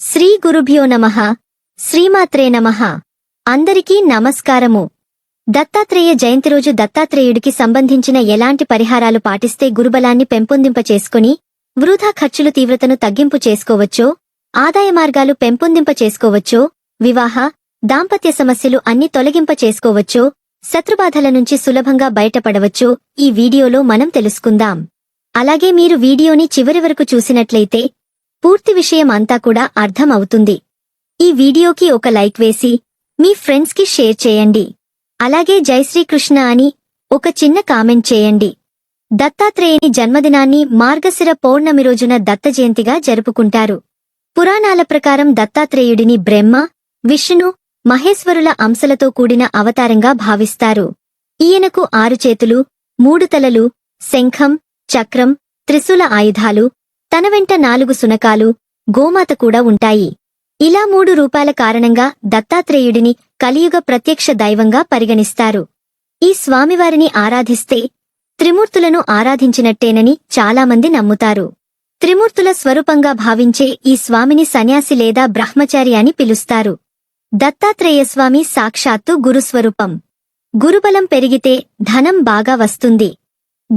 శ్రీ గురుభ్యో నమః శ్రీమాత్రే నమః. అందరికీ నమస్కారము. దత్తాత్రేయ జయంతి రోజు దత్తాత్రేయుడికి సంబంధించిన ఎలాంటి పరిహారాలు పాటిస్తే గురుబలాన్ని పెంపొందింప చేసుకుని వృధా ఖర్చులు తీవ్రతను తగ్గింపు చేసుకోవచ్చో ఆదాయ మార్గాలు పెంపొందింప చేసుకోవచ్చో వివాహ దాంపత్య సమస్యలు అన్ని తొలగింప చేసుకోవచ్చో శత్రుబాధల నుంచి సులభంగా బయటపడవచ్చో ఈ వీడియోలో మనం తెలుసుకుందాం. అలాగే మీరు వీడియోని చివరి వరకు చూసినట్లయితే పూర్తి విషయం అంతా కూడా అర్థం అవుతుంది ఈ వీడియోకి ఒక లైక్ వేసి మీ ఫ్రెండ్స్కి షేర్ చేయండి. అలాగే జై శ్రీకృష్ణ అని ఒక చిన్న కామెంట్ చేయండి. దత్తాత్రేయుని జన్మదినాన్ని మార్గశిర పౌర్ణమి రోజున దత్త జయంతిగా జరుపుకుంటారు. పురాణాల ప్రకారం దత్తాత్రేయుడిని బ్రహ్మ విష్ణు మహేశ్వరుల అంశలతో కూడిన అవతారంగా భావిస్తారు. ఈయనకు ఆరు చేతులు మూడు తలలు శంఖం చక్రం త్రిశూల ఆయుధాలు తన వెంట నాలుగు సునకాలు గోమాత కూడా ఉంటాయి. ఇలా మూడు రూపాల కారణంగా దత్తాత్రేయుడిని కలియుగ ప్రత్యక్ష దైవంగా పరిగణిస్తారు. ఈ స్వామివారిని ఆరాధిస్తే త్రిమూర్తులను ఆరాధించినట్టేనని చాలామంది నమ్ముతారు. త్రిమూర్తుల స్వరూపంగా భావించే ఈ స్వామిని సన్యాసి లేదా బ్రహ్మచారి అని పిలుస్తారు. దత్తాత్రేయస్వామి సాక్షాత్తు గురుస్వరూపం. గురుబలం పెరిగితే ధనం బాగా వస్తుంది.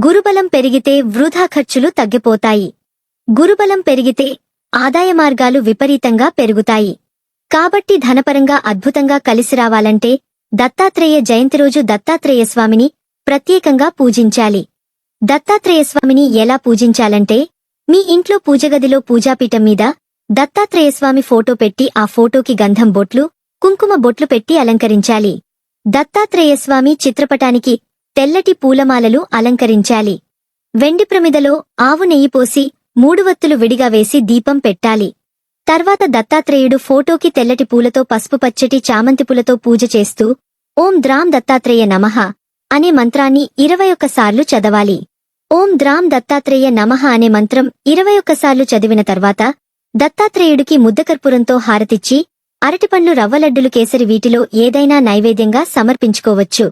గురుబలం పెరిగితే వృధా ఖర్చులు తగ్గిపోతాయి. గురుబలం పెరిగితే ఆదాయ మార్గాలు విపరీతంగా పెరుగుతాయి. కాబట్టి ధనపరంగా అద్భుతంగా కలిసి రావాలంటే దత్తాత్రేయ జయంతి రోజు దత్తాత్రేయస్వామిని ప్రత్యేకంగా పూజించాలి. దత్తాత్రేయస్వామిని ఎలా పూజించాలంటే మీ ఇంట్లో పూజగదిలో పూజాపీఠం మీద దత్తాత్రేయస్వామి ఫోటో పెట్టి ఆ ఫోటోకి గంధం బొట్లు కుంకుమ బొట్లు పెట్టి అలంకరించాలి. దత్తాత్రేయస్వామి చిత్రపటానికి తెల్లటి పూలమాలలు అలంకరించాలి. వెండి ప్రమిదలో ఆవు నెయ్యి పోసి మూడు వత్తులు విడిగా వేసి దీపం పెట్టాలి. తర్వాత దత్తాత్రేయుడు ఫోటోకి తెల్లటి పూలతో పసుపు పచ్చటి చామంతి పూలతో పూజ చేస్తూ ఓం ద్రాం దత్తాత్రేయ నమః అనే మంత్రాన్ని ఇరవై ఒక్కసార్లు చదవాలి. ఓం ద్రాం దత్తాత్రేయ నమః అనే మంత్రం ఇరవై ఒక్కసార్లు చదివిన తర్వాత దత్తాత్రేయుడికి ముద్దకర్పూరంతో హారతిచ్చి అరటిపండ్లు రవ్వలడ్డులు కేసరి వీటిలో ఏదైనా నైవేద్యంగా సమర్పించుకోవచ్చు.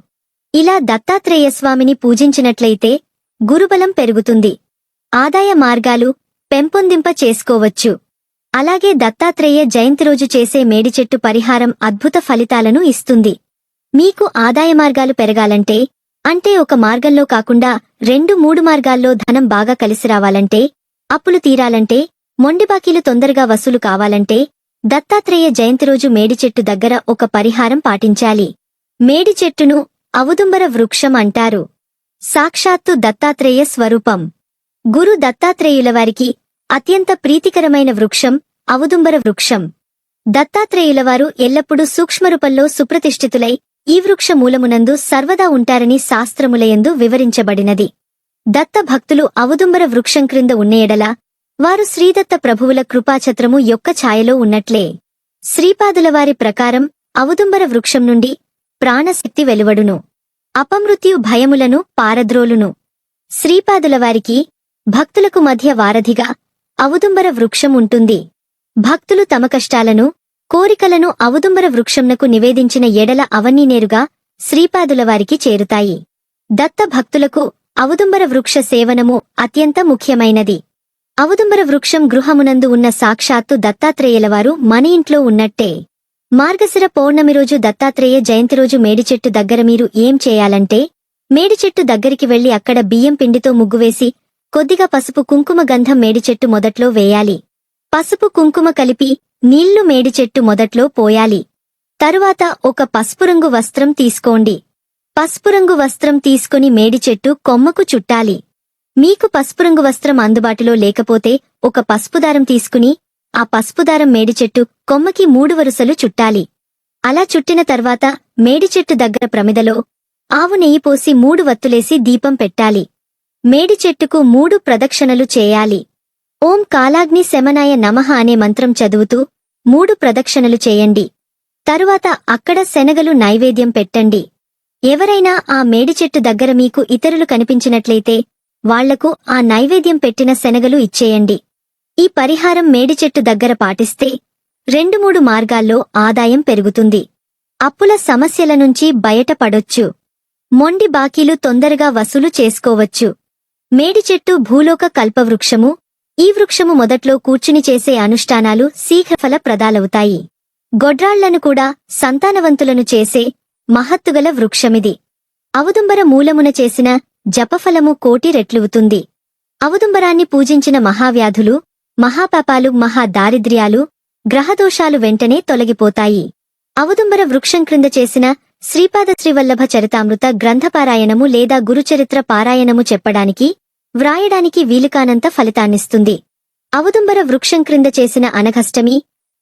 ఇలా దత్తాత్రేయ స్వామిని పూజించినట్లయితే గురుబలం పెరుగుతుంది. ఆదాయ మార్గాలు పెంపొందింప చేసుకోవచ్చు. అలాగే దత్తాత్రేయ జయంతి రోజు చేసే మేడిచెట్టు పరిహారం అద్భుత ఫలితాలను ఇస్తుంది. మీకు ఆదాయ మార్గాలు పెరగాలంటే అంటే ఒక మార్గంలో కాకుండా రెండు మూడు మార్గాల్లో ధనం బాగా కలిసి రావాలంటే అప్పులు తీరాలంటే మొండి బాకీలు తొందరగా వసూలు కావాలంటే దత్తాత్రేయ జయంతి రోజు మేడిచెట్టు దగ్గర ఒక పరిహారం పాటించాలి. మేడిచెట్టును అవుదుంబర వృక్షం అంటారు. సాక్షాత్తు దత్తాత్రేయ స్వరూపం. గురు దత్తాత్రేయుల వారికి అత్యంత ప్రీతికరమైన వృక్షం అవుదుంబర వృక్షం. దత్తాత్రేయులవారు ఎల్లప్పుడూ సూక్ష్మరూపంలో సుప్రతిష్ఠితులై ఈ వృక్ష మూలమునందు సర్వదా ఉంటారని శాస్త్రములయందు వివరించబడినది. దత్త భక్తులు అవుదుంబర వృక్షం క్రింద ఉన్నయెడల వారు శ్రీదత్త ప్రభువుల కృపాఛత్రము యొక్క ఛాయలో ఉన్నట్లే. శ్రీపాదులవారి ప్రకారం అవుదుంబర వృక్షం నుండి ప్రాణశక్తి వెలువడును. అపమృత్యు భయములను పారద్రోలును. శ్రీపాదులవారికి భక్తులకు మధ్య వారధిగా అవుదుంబర వృక్షం ఉంటుంది. భక్తులు తమ కష్టాలను కోరికలను అవుదుంబర వృక్షంనకు నివేదించిన ఎడల అవన్నీ నేరుగా శ్రీపాదులవారికి చేరుతాయి. దత్త భక్తులకు అవుదుంబర వృక్ష సేవనము అత్యంత ముఖ్యమైనది. అవుదుంబర వృక్షం గృహమునందు ఉన్న సాక్షాత్తు దత్తాత్రేయులవారు మన ఇంట్లో ఉన్నట్టే. మార్గశిర పౌర్ణమి రోజు దత్తాత్రేయ జయంతి రోజు మేడిచెట్టు దగ్గర మీరు ఏం చేయాలంటే మేడిచెట్టు దగ్గరికి వెళ్ళి అక్కడ బియ్యం పిండితో ముగ్గువేసి కొద్దిగా పసుపు కుంకుమ గంధం మేడిచెట్టు మొదట్లో వేయాలి. పసుపు కుంకుమ కలిపి నీళ్ళు మేడిచెట్టు మొదట్లో పోయాలి. తరువాత ఒక పసుపురంగు వస్త్రం తీసుకోండి. పసుపురంగు వస్త్రం తీసుకుని మేడిచెట్టు కొమ్మకు చుట్టాలి. మీకు పసుపురంగు వస్త్రం అందుబాటులో లేకపోతే ఒక పసుపుదారం తీసుకుని ఆ పసుపుదారం మేడిచెట్టు కొమ్మకి మూడు వరుసలు చుట్టాలి. అలా చుట్టిన తర్వాత మేడిచెట్టు దగ్గర ప్రమిదలో ఆవు నెయ్యి పోసి మూడు వత్తులేసి దీపం పెట్టాలి. మేడి చెట్టుకు మూడు ప్రదక్షిణలు చేయాలి. ఓం కాలాగ్ని శమనాయ నమః అనే మంత్రం చదువుతూ మూడు ప్రదక్షిణలు చేయండి. తరువాత అక్కడ శనగలు నైవేద్యం పెట్టండి. ఎవరైనా ఆ మేడి చెట్టు దగ్గర మీకు ఇతరులు కనిపించినట్లయితే వాళ్ళకు ఆ నైవేద్యం పెట్టిన శనగలు ఇచ్చేయండి. ఈ పరిహారం మేడి చెట్టు దగ్గర పాటిస్తే రెండు మూడు మార్గాల్లో ఆదాయం పెరుగుతుంది. అప్పుల సమస్యల నుంచి బయటపడొచ్చు. మొండి బాకీలు తొందరగా వసూలు చేసుకోవచ్చు. మేడి చెట్టు భూలోక కల్పవృక్షము. ఈ వృక్షము మొదట్లో కూర్చుని చేసే అనుష్ఠానాలు శీఘ్రఫల ప్రదాలవుతాయి గొడ్రాళ్ళను కూడా సంతానవంతులను చేసే మహత్తుగల వృక్షమిది. అవదుంబర మూలమున చేసిన జపఫలము కోటి రెట్లువుతుంది. అవదుంబరాన్ని పూజించిన మహావ్యాధులు మహాపాపాలు మహా దారిద్ర్యాలు గ్రహదోషాలు వెంటనే తొలగిపోతాయి. అవదుంబర వృక్షం క్రింద చేసిన శ్రీపాద శ్రీవల్లభ చరితామృత గ్రంథపారాయణము లేదా గురుచరిత్ర పారాయణము చెప్పడానికి వ్రాయడానికి వీలుకానంత ఫలితాన్నిస్తుంది. అవదుంబర వృక్షం క్రింద చేసిన అనఘష్టమి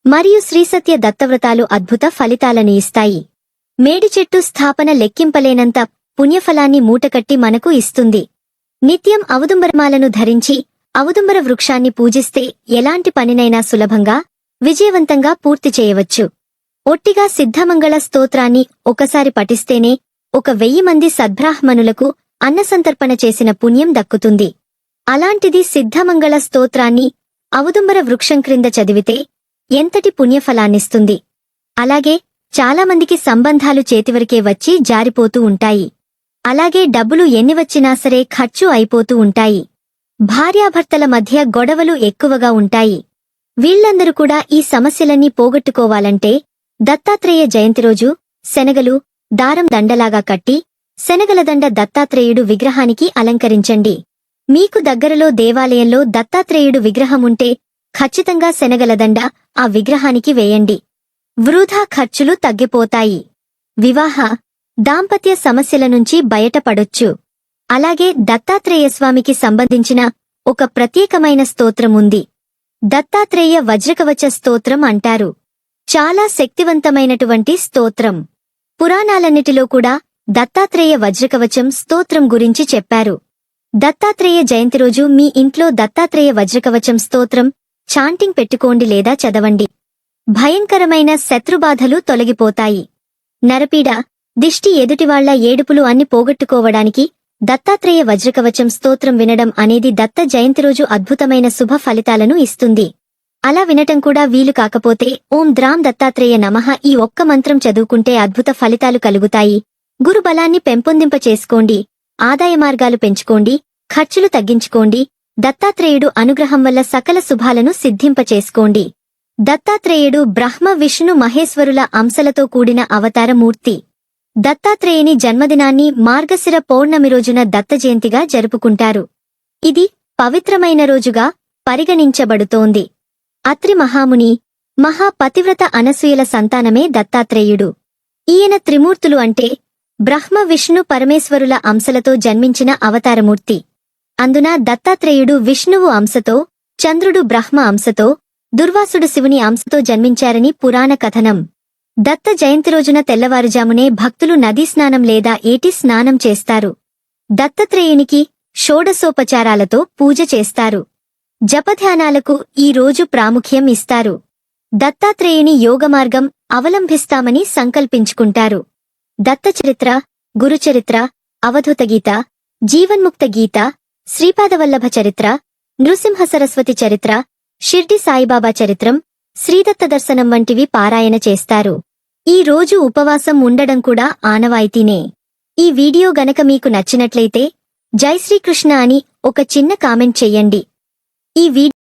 మరియు శ్రీసత్య దత్తవ్రతాలు అద్భుత ఫలితాలను ఇస్తాయి. మేడి చెట్టు స్థాపన లెక్కింపలేనంత పుణ్యఫలాన్ని మూటకట్టి మనకు ఇస్తుంది. నిత్యం అవదుంబరమాలను ధరించి అవదుంబర వృక్షాన్ని పూజిస్తే ఎలాంటి పనినైనా సులభంగా విజయవంతంగా పూర్తి చేయవచ్చు. ఒట్టిగా సిద్ధమంగళ స్తోత్రాన్ని ఒకసారి పఠిస్తేనే ఒక వెయ్యి మంది సద్బ్రాహ్మణులకు అన్నసంతర్పణ చేసిన పుణ్యం దక్కుతుంది. అలాంటిది సిద్ధమంగళ స్తోత్రాన్ని అవదుంబర వృక్షం క్రింద చదివితే ఎంతటి పుణ్యఫలాన్నిస్తుంది. అలాగే చాలామందికి సంబంధాలు చేతివరకే వచ్చి జారిపోతూ ఉంటాయి. అలాగే డబ్బులు ఎన్ని వచ్చినా సరే ఖర్చు అయిపోతూ ఉంటాయి. భార్యాభర్తల మధ్య గొడవలు ఎక్కువగా ఉంటాయి. వీళ్ళందరూ కూడా ఈ సమస్యలన్నీ పోగొట్టుకోవాలంటే దత్తాత్రేయ జయంతి రోజు శనగలు దారం దండలాగా కట్టి శనగలదండ దత్తాత్రేయుడు విగ్రహానికి అలంకరించండి. మీకు దగ్గరలో దేవాలయంలో దత్తాత్రేయుడు విగ్రహముంటే ఖచ్చితంగా శనగలదండ ఆ విగ్రహానికి వేయండి. వృధా ఖర్చులు తగ్గిపోతాయి. వివాహ దాంపత్య సమస్యల నుంచి బయటపడొచ్చు. అలాగే దత్తాత్రేయ స్వామికి సంబంధించిన ఒక ప్రత్యేకమైన స్తోత్రం ఉంది దత్తాత్రేయ వజ్రకవచ స్తోత్రం అంటారు. చాలా శక్తివంతమైనటువంటి స్తోత్రం. పురాణాలన్నిటిలో కూడా దత్తాత్రేయ వజ్రకవచం స్తోత్రం గురించి చెప్పారు. దత్తాత్రేయ జయంతి రోజు మీ ఇంట్లో దత్తాత్రేయ వజ్రకవచం స్తోత్రం చాంటింగ్ పెట్టుకోండి లేదా చదవండి. భయంకరమైన శత్రుబాధలు తొలగిపోతాయి. నరపీడ దిష్టి ఎదుటివాళ్ళ ఏడుపులు అన్ని పోగొట్టుకోవడానికి దత్తాత్రేయ వజ్రకవచం స్తోత్రం వినడం అనేది దత్త జయంతి రోజు అద్భుతమైన శుభ ఫలితాలను ఇస్తుంది. అలా వినటం కూడా వీలు కాకపోతే ఓం ద్రాం దత్తాత్రేయ నమః ఈ ఒక్క మంత్రం చదువుకుంటే అద్భుత ఫలితాలు కలుగుతాయి. గురుబలాన్ని పెంపొందింప చేసుకోండి ఆదాయ మార్గాలు పెంచుకోండి ఖర్చులు తగ్గించుకోండి దత్తాత్రేయుడు అనుగ్రహం వల్ల సకల శుభాలను సిద్ధింపచేసుకోండి. దత్తాత్రేయుడు బ్రహ్మ విష్ణు మహేశ్వరుల అంశలతో కూడిన అవతారమూర్తి. దత్తాత్రేయుని జన్మదినాన్ని మార్గశిర పౌర్ణమి రోజున దత్త జయంతిగా జరుపుకుంటారు. ఇది పవిత్రమైన రోజుగా పరిగణించబడుతోంది. అత్రి మహాముని మహాపతివ్రత అనసూయల సంతానమే దత్తాత్రేయుడు. ఈయన త్రిమూర్తులు అంటే బ్రహ్మ విష్ణు పరమేశ్వరుల అంశలతో జన్మించిన అవతారమూర్తి. అందున దత్తాత్రేయుడు విష్ణువు అంశతో చంద్రుడు బ్రహ్మ అంశతో దుర్వాసుడు శివుని అంశతో జన్మించారని పురాణ కథనం. దత్త జయంతి రోజున తెల్లవారుజామునే భక్తులు నదీ స్నానం లేదా ఏటి స్నానం చేస్తారు. దత్తాత్రేయునికి షోడసోపచారాలతో పూజ చేస్తారు. జపధ్యానాలకు ఈ రోజు ప్రాముఖ్యం ఇస్తారు. దత్తాత్రేయుని యోగమార్గం అవలంబిస్తామని సంకల్పించుకుంటారు. దత్తచరిత్ర గురుచరిత్ర అవధూత గీత జీవన్ముక్త గీత శ్రీపాదవల్లభ చరిత్ర నృసింహ సరస్వతి చరిత్ర షిర్డి సాయిబాబా చరిత్రం శ్రీదత్త దర్శనం వంటివి పారాయణ చేస్తారు. ఈ రోజు ఉపవాసం ఉండడం కూడా ఆనవాయితీనే. ఈ వీడియో గనక మీకు నచ్చినట్లయితే జై శ్రీకృష్ణ అని ఒక చిన్న కామెంట్ చెయ్యండి ఈ వీడియో